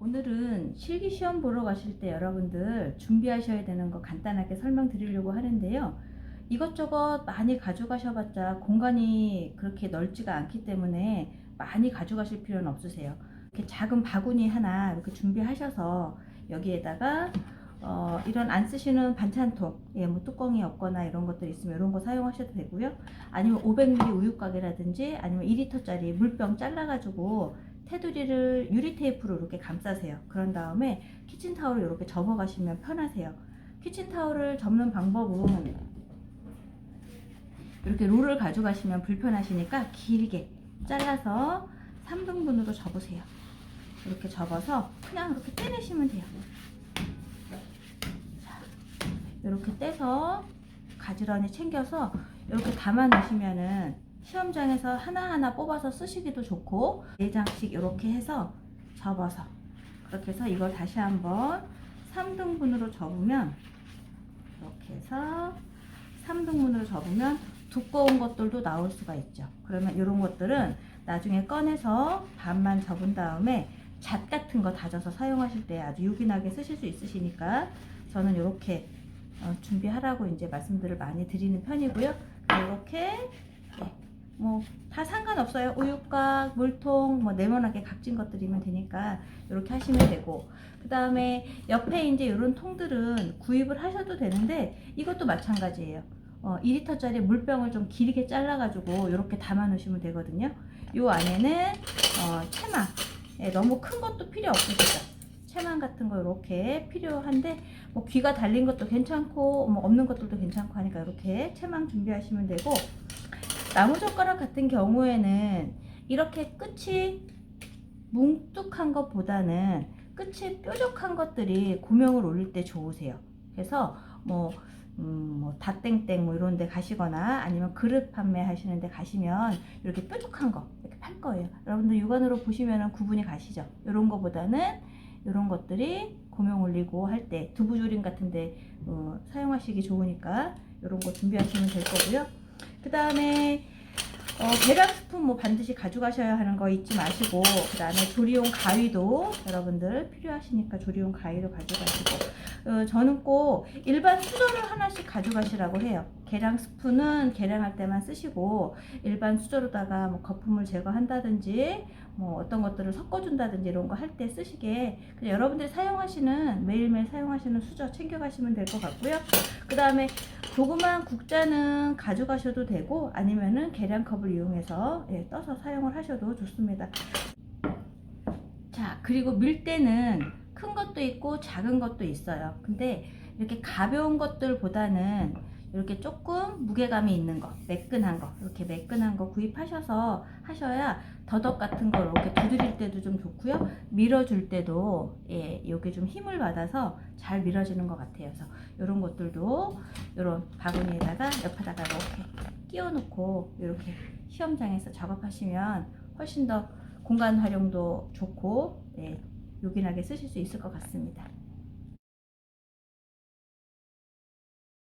오늘은 실기 시험 보러 가실 때 여러분들 준비하셔야 되는 거 간단하게 설명드리려고 하는데요. 이것저것 많이 가져가셔봤자 공간이 그렇게 넓지가 않기 때문에 많이 가져가실 필요는 없으세요. 이렇게 작은 바구니 하나 이렇게 준비하셔서 여기에다가 어, 이런 안 쓰시는 반찬통, 예, 뭐 뚜껑이 없거나 이런 것들 있으면 이런 거 사용하셔도 되고요. 아니면 500ml 우유가게라든지 아니면 2리터짜리 물병 잘라가지고 테두리를 유리 테이프로 이렇게 감싸세요. 그런 다음에 키친타올을 이렇게 접어 가시면 편하세요. 키친타올을 접는 방법은 이렇게 롤을 가져가시면 불편하시니까 길게 잘라서 3등분으로 접으세요. 이렇게 접어서 그냥 이렇게 떼내시면 돼요. 자, 이렇게 떼서 가지런히 챙겨서 이렇게 담아 놓으시면은 시험장에서 하나하나 뽑아서 쓰시기도 좋고 4장씩 이렇게 해서 접어서 그렇게 해서 이걸 다시 한번 3등분으로 접으면 이렇게 해서 3등분으로 접으면 두꺼운 것들도 나올 수가 있죠. 그러면 이런 것들은 나중에 꺼내서 반만 접은 다음에 잣 같은 거 다져서 사용하실 때 아주 요긴하게 쓰실 수 있으시니까 저는 이렇게 어, 준비하라고 이제 말씀들을 많이 드리는 편이고요. 이렇게 뭐 다 상관없어요. 우유곽, 물통, 뭐 네모나게 각진 것들이면 되니까 이렇게 하시면 되고 그 다음에 옆에 이제 이런 통들은 구입을 하셔도 되는데 이것도 마찬가지예요. 어, 2리터짜리 물병을 좀 길게 잘라가지고 이렇게 담아 놓으시면 되거든요. 요 안에는 어, 체망 예, 너무 큰 것도 필요 없으시죠. 체망 같은 거 이렇게 필요한데 뭐 귀가 달린 것도 괜찮고 뭐 없는 것들도 괜찮고 하니까 이렇게 체망 준비하시면 되고 나무젓가락 같은 경우에는 이렇게 끝이 뭉툭한 것보다는 끝이 뾰족한 것들이 고명을 올릴 때 좋으세요. 그래서 뭐, 음, 뭐 다땡땡 뭐 이런 데 가시거나 아니면 그릇 판매 하시는 데 가시면 이렇게 뾰족한 거 이렇게 팔 거예요. 여러분들 육안으로 보시면 구분이 가시죠. 이런 거보다는 이런 것들이 고명 올리고 할 때 두부조림 같은 데 어, 사용하시기 좋으니까 이런 거 준비하시면 될 거고요. 그 다음에 어, 계란 스푼 뭐 반드시 가져가셔야 하는 거 잊지 마시고 그 다음에 조리용 가위도 여러분들 필요하시니까 조리용 가위도 가져가시고 어, 저는 꼭 일반 수저를 하나씩 가져가시라고 해요 계량 스푼은 계량할 때만 쓰시고 일반 수저로다가 뭐 거품을 제거한다든지 뭐 어떤 것들을 섞어준다든지 이런 거 할 때 쓰시게 여러분들이 사용하시는 매일매일 사용하시는 수저 챙겨가시면 될 것 같고요 그 다음에 조그만 국자는 가져가셔도 되고 아니면은 계량컵을 이용해서 예, 떠서 사용을 하셔도 좋습니다. 자 그리고 밀대는 큰 것도 있고 작은 것도 있어요. 근데 이렇게 가벼운 것들보다는 이렇게 조금 무게감이 있는 거, 매끈한 거, 이렇게 매끈한 거 구입하셔서 하셔야 더덕 같은 거 이렇게 두드릴 때도 좀 좋고요. 밀어줄 때도 예, 요게 좀 힘을 받아서 잘 밀어지는 것 같아요. 그래서 이런 것들도 이런 바구니에다가 옆에다가 이렇게 끼워 놓고 이렇게 시험장에서 작업하시면 훨씬 더 공간 활용도 좋고 예, 요긴하게 쓰실 수 있을 것 같습니다.